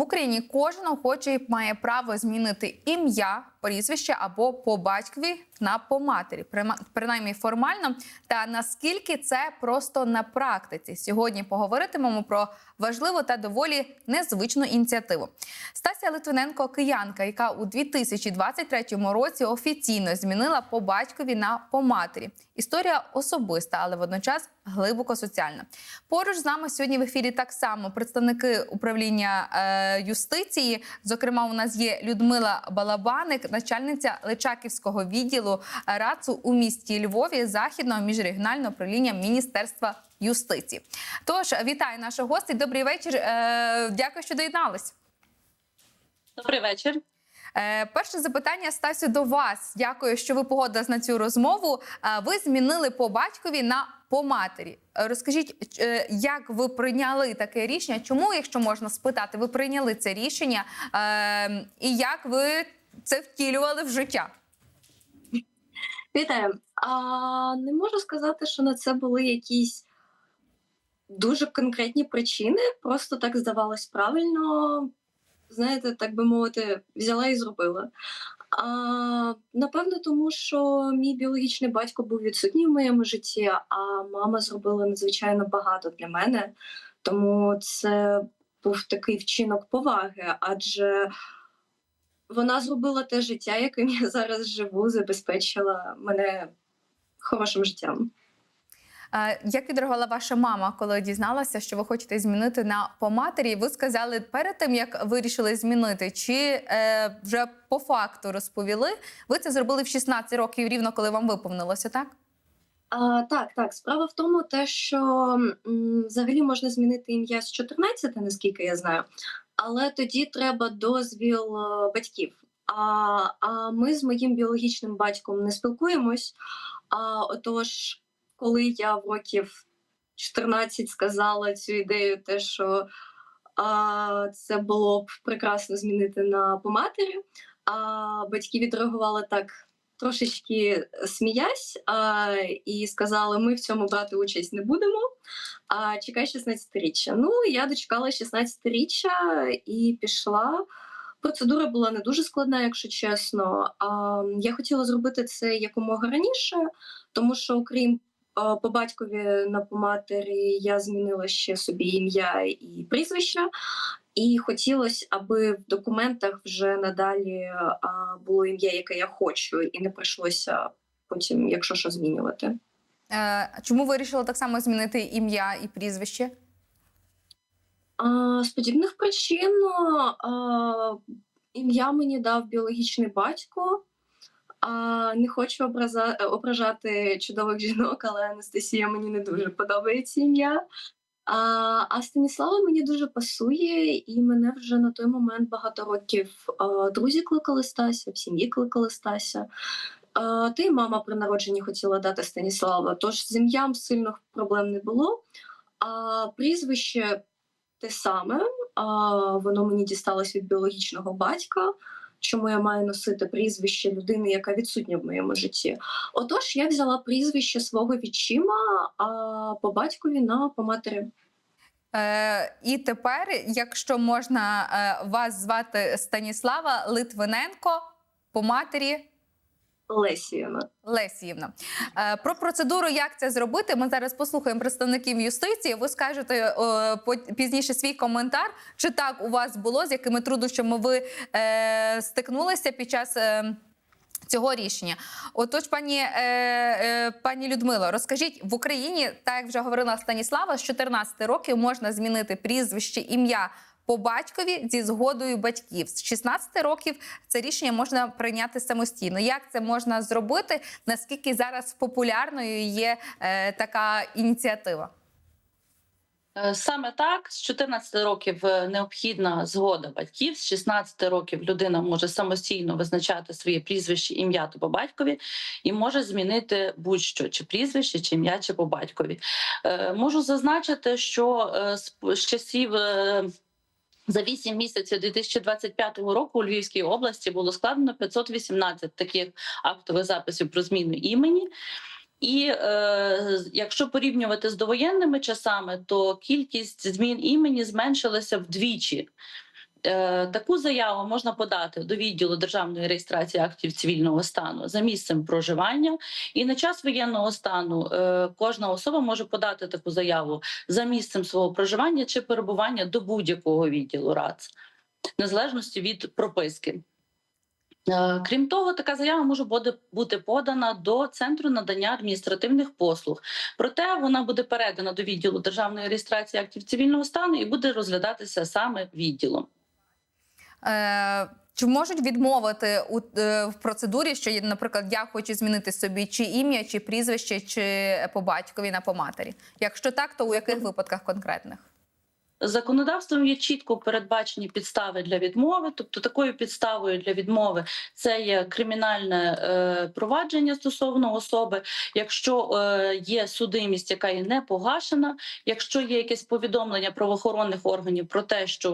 В Україні кожен охочий має право змінити ім'я, прізвище або по батькові на по матері, Прима- принаймні формально. Та наскільки це просто на практиці? Сьогодні поговоритимемо про важливу та доволі незвичну ініціативу. Стасія Литвиненко, киянка, яка у 2023 році офіційно змінила по батькові на по матері. Історія особиста, але водночас глибоко соціальна. Поруч з нами сьогодні в ефірі так само представники управління е, юстиції. Зокрема, у нас є Людмила Балабаник, начальниця Личаківського відділу РАЦУ у місті Львові західного міжрегіонального управління Міністерства юстиції. Тож вітаю наших гостей. Добрий вечір. Е, дякую, що доєднались. Добрий вечір. Е, перше запитання Стасю до вас. Дякую, що ви погодились на цю розмову. Е, ви змінили по батькові на по матері. Розкажіть, як ви прийняли таке рішення? Чому, якщо можна спитати, ви прийняли це рішення? Е, і як ви це втілювали в життя? Вітаю. А, не можу сказати, що на це були якісь дуже конкретні причини. Просто так здавалось правильно. Знаєте, так би мовити, взяла і зробила. А, напевно, тому що мій біологічний батько був відсутній в моєму житті, а мама зробила надзвичайно багато для мене. Тому це був такий вчинок поваги, адже вона зробила те життя, яким я зараз живу, забезпечила мене хорошим життям. Як відреагувала ваша мама, коли дізналася, що ви хочете змінити на по матері? Ви сказали перед тим, як вирішили змінити, чи е, вже по факту розповіли? Ви це зробили в 16 років, рівно коли вам виповнилося, так? А, так, так. Справа в тому, те, що м, взагалі можна змінити ім'я з 14, наскільки я знаю, але тоді треба дозвіл е, батьків. А, а ми з моїм біологічним батьком не спілкуємось. А отож, коли я в років 14 сказала цю ідею, те, що а, це було б прекрасно змінити на по матері, а батьки відреагували так трошечки сміясь а, і сказали: ми в цьому брати участь не будемо. А чекай 16-річчя. Ну, я дочекала 16-річчя і пішла. Процедура була не дуже складна, якщо чесно. А, я хотіла зробити це якомога раніше, тому що, окрім а, по батькові на по матері, я змінила ще собі ім'я і прізвище. І хотілося, аби в документах вже надалі а, було ім'я, яке я хочу, і не прийшлося потім, якщо що, змінювати. Е, чому ви вирішили так само змінити ім'я і прізвище? А, з подібних причин а, ім'я мені дав біологічний батько. А, не хочу образа, ображати чудових жінок, але Анастасія мені не дуже подобається ім'я. А, а Станіслава мені дуже пасує, і мене вже на той момент багато років друзі кликали Стася, в сім'ї кликали Стася. Та й мама при народженні хотіла дати Станіслава, тож з ім'ям сильно проблем не було. А прізвище те саме, а, воно мені дісталось від біологічного батька. Чому я маю носити прізвище людини, яка відсутня в моєму житті? Отож, я взяла прізвище свого відчима, а по батькові на по матері. Е, і тепер, якщо можна е, вас звати Станіслава Литвиненко по матері Лесіївна. Лесіївна. Е, Про процедуру, як це зробити, ми зараз послухаємо представників юстиції. Ви скажете е, пізніше свій коментар, чи так у вас було, з якими труднощами ви е, стикнулися під час. Цього рішення, отож, пані пані Людмило, розкажіть в Україні, так як вже говорила Станіслава, з 14 років можна змінити прізвище, ім'я по батькові зі згодою батьків. З 16 років це рішення можна прийняти самостійно. Як це можна зробити? Наскільки зараз популярною є е, така ініціатива? Е, Саме так, з 14 років е, необхідна згода батьків, з 16 років людина може самостійно визначати своє прізвище, ім'я та по батькові і може змінити будь-що чи прізвище, чи ім'я, чи по батькові. Е, Можу зазначити, що з часів. За 8 місяців 2025 року у Львівській області було складено 518 таких актових записів про зміну імені. І е, якщо порівнювати з довоєнними часами, то кількість змін імені зменшилася вдвічі. Е, Таку заяву можна подати до відділу державної реєстрації актів цивільного стану за місцем проживання, і на час воєнного стану е, кожна особа може подати таку заяву за місцем свого проживання чи перебування до будь-якого відділу РАЦ, незалежності від прописки. Е, Крім того, така заява може бути подана до центру надання адміністративних послуг. Проте вона буде передана до відділу державної реєстрації актів цивільного стану і буде розглядатися саме відділом. Е, чи можуть відмовити у е, в процедурі, що, наприклад, я хочу змінити собі чи ім'я, чи прізвище, чи по батькові на по матері? Якщо так, то у яких випадках конкретних? Законодавством є чітко передбачені підстави для відмови. Тобто, такою підставою для відмови це є кримінальне е, провадження стосовно особи. Якщо е, є судимість, яка є не погашена, якщо є якесь повідомлення правоохоронних органів про те, що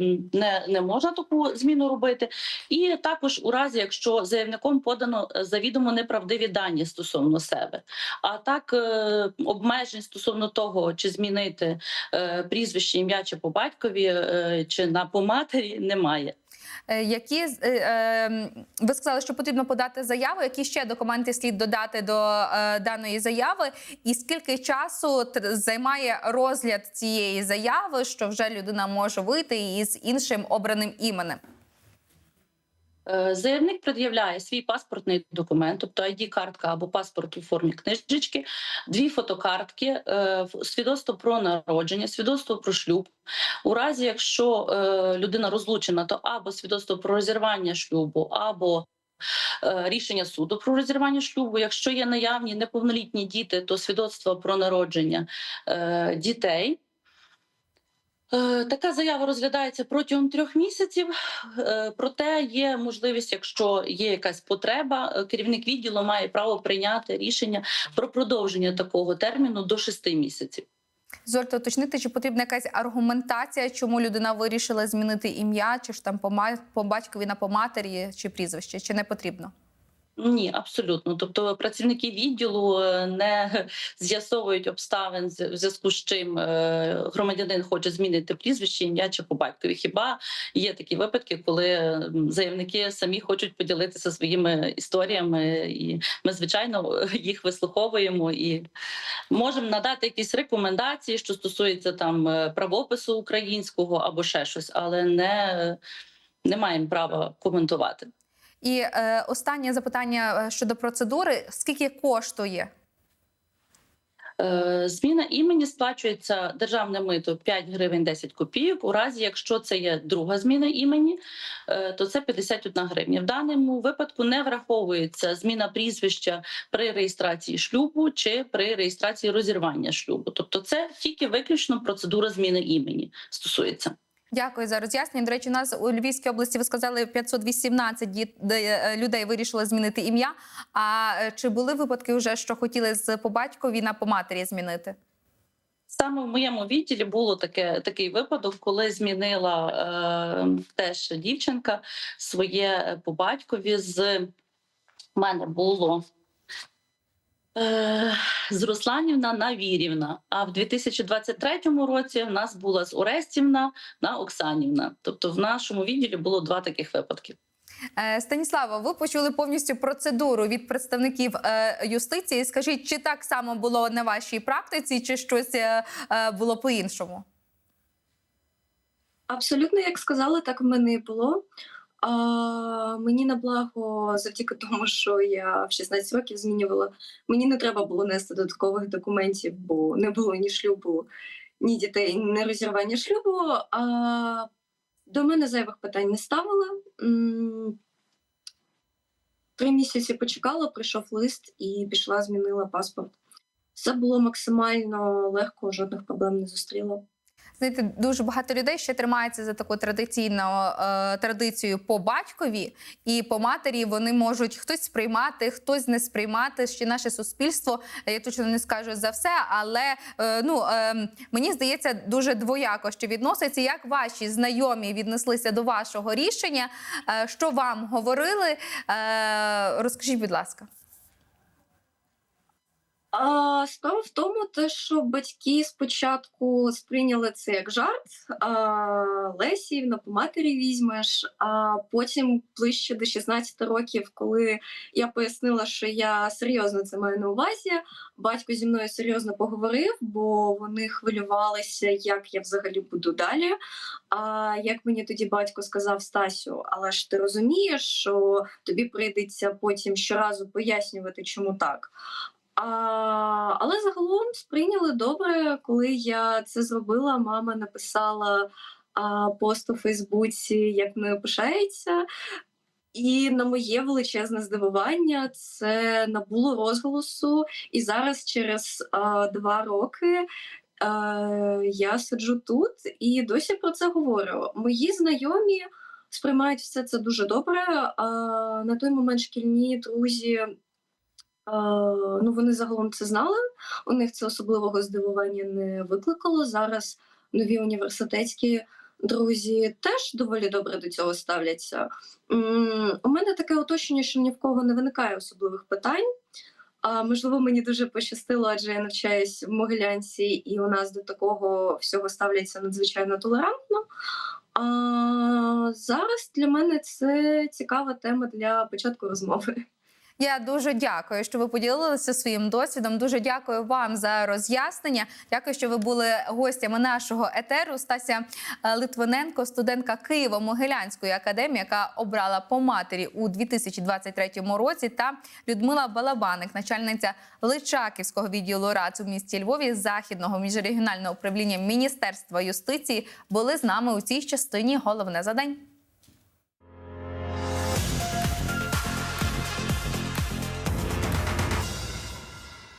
е, не, не можна таку зміну робити, і також у разі, якщо заявником подано е, завідомо неправдиві дані стосовно себе, а так е, обмежень стосовно того, чи змінити е, прізвище, ім'я чи по батькові, е, чи на по матері немає. Е, Які е, ви сказали, що потрібно подати заяву? Які ще документи слід додати до даної заяви? І скільки часу займає розгляд цієї заяви, що вже людина може вийти із іншим обраним іменем? Е, Заявник пред'являє свій паспортний документ, тобто ID-картка або паспорт у формі книжечки, дві фотокартки, е, свідоцтво про народження, свідоцтво про шлюб. У разі, якщо е, людина розлучена, то або свідоцтво про розірвання шлюбу, або рішення суду про розірвання шлюбу. Якщо є наявні неповнолітні діти, то свідоцтво про народження дітей. Е, Така заява розглядається протягом трьох місяців. Е, Проте є можливість, якщо є якась потреба, е, керівник відділу має право прийняти рішення про продовження такого терміну до шести місяців. Дозвольте уточнити, чи потрібна якась аргументація, чому людина вирішила змінити ім'я, чи ж там по батькові на по матері, чи прізвище, чи не потрібно? Ні, абсолютно. Тобто працівники відділу е, не з'ясовують обставин, в зв'язку з чим е, громадянин хоче змінити прізвище, ім'я чи по батькові. Хіба є такі випадки, коли заявники самі хочуть поділитися своїми історіями, і ми, звичайно, їх вислуховуємо і можемо надати якісь рекомендації, що стосується там е, правопису українського або ще щось, але не, не маємо права коментувати. І е, останнє запитання е, щодо процедури: скільки коштує? Е, Зміна імені сплачується державне мито 5 гривень 10 копійок. У разі, якщо це є друга зміна імені, е, то це 51 гривня. В даному випадку не враховується зміна прізвища при реєстрації шлюбу чи при реєстрації розірвання шлюбу. Тобто, це тільки виключно процедура зміни імені стосується. Дякую за роз'яснення. До речі, у нас у Львівській області ви сказали 518 діт- е, людей вирішили змінити ім'я. А е, чи були випадки вже, що хотіли з по батькові на по матері змінити? Саме в моєму відділі було таке такий випадок, коли змінила е, теж дівчинка своє е, по батькові. З мене було з Русланівна на Вірівна. А в 2023 році в нас була з Орестівна на Оксанівна. Тобто, в нашому відділі було два таких випадки. Е, Станіслава, ви почули повністю процедуру від представників е, юстиції. Скажіть, чи так само було на вашій практиці, чи щось е, е, було по-іншому? Абсолютно, як сказали, так в мене і було. А, мені на благо, завдяки тому, що я в 16 років змінювала, мені не треба було нести додаткових документів, бо не було ні шлюбу, ні дітей, ні розірвання шлюбу. А, до мене зайвих питань не ставили. М, Три місяці почекала, прийшов лист і пішла, змінила паспорт. Все було максимально легко, жодних проблем не зустріла. Знаєте, дуже багато людей ще тримаються за таку традиційну е, традицію по батькові і по матері. Вони можуть хтось сприймати, хтось не сприймати. Ще наше суспільство. е, Я точно не скажу за все, але е, ну е, мені здається, дуже двояко що відноситься. Як ваші знайомі віднеслися до вашого рішення? Е, що вам говорили? Е, розкажіть, будь ласка. Справа в тому, те, що батьки спочатку сприйняли це як жарт. А, Лесівна по матері візьмеш, а потім ближче до 16 років, коли я пояснила, що я серйозно це маю на увазі. Батько зі мною серйозно поговорив, бо вони хвилювалися, як я взагалі буду далі. А як мені тоді батько сказав Стасю, але ж ти розумієш, що тобі прийдеться потім щоразу пояснювати, чому так. А, але загалом сприйняли добре, коли я це зробила. Мама написала а, пост у Фейсбуці, як мною пишається. І на моє величезне здивування це набуло розголосу. І зараз, через а, два роки, е, я сиджу тут і досі про це говорю. Мої знайомі сприймають все це дуже добре. А на той момент шкільні друзі. Е, Ну, вони загалом це знали. У них це особливого здивування не викликало. Зараз нові університетські друзі теж доволі добре до цього ставляться. У мене таке оточення, що ні в кого не виникає особливих питань. А можливо, мені дуже пощастило, адже я навчаюсь в Могилянці, і у нас до такого всього ставляться надзвичайно толерантно. А зараз для мене це цікава тема для початку розмови. Я дуже дякую, що ви поділилися своїм досвідом. Дуже дякую вам за роз'яснення. Дякую, що ви були гостями нашого етеру. Стася е, Литвиненко, студентка Києво-Могилянської академії, яка обрала по матері у 2023 році, та Людмила Балабаник, начальниця Личаківського відділу РАЦ у місті Львові західного міжрегіонального управління Міністерства юстиції, були з нами у цій частині. Головне за день.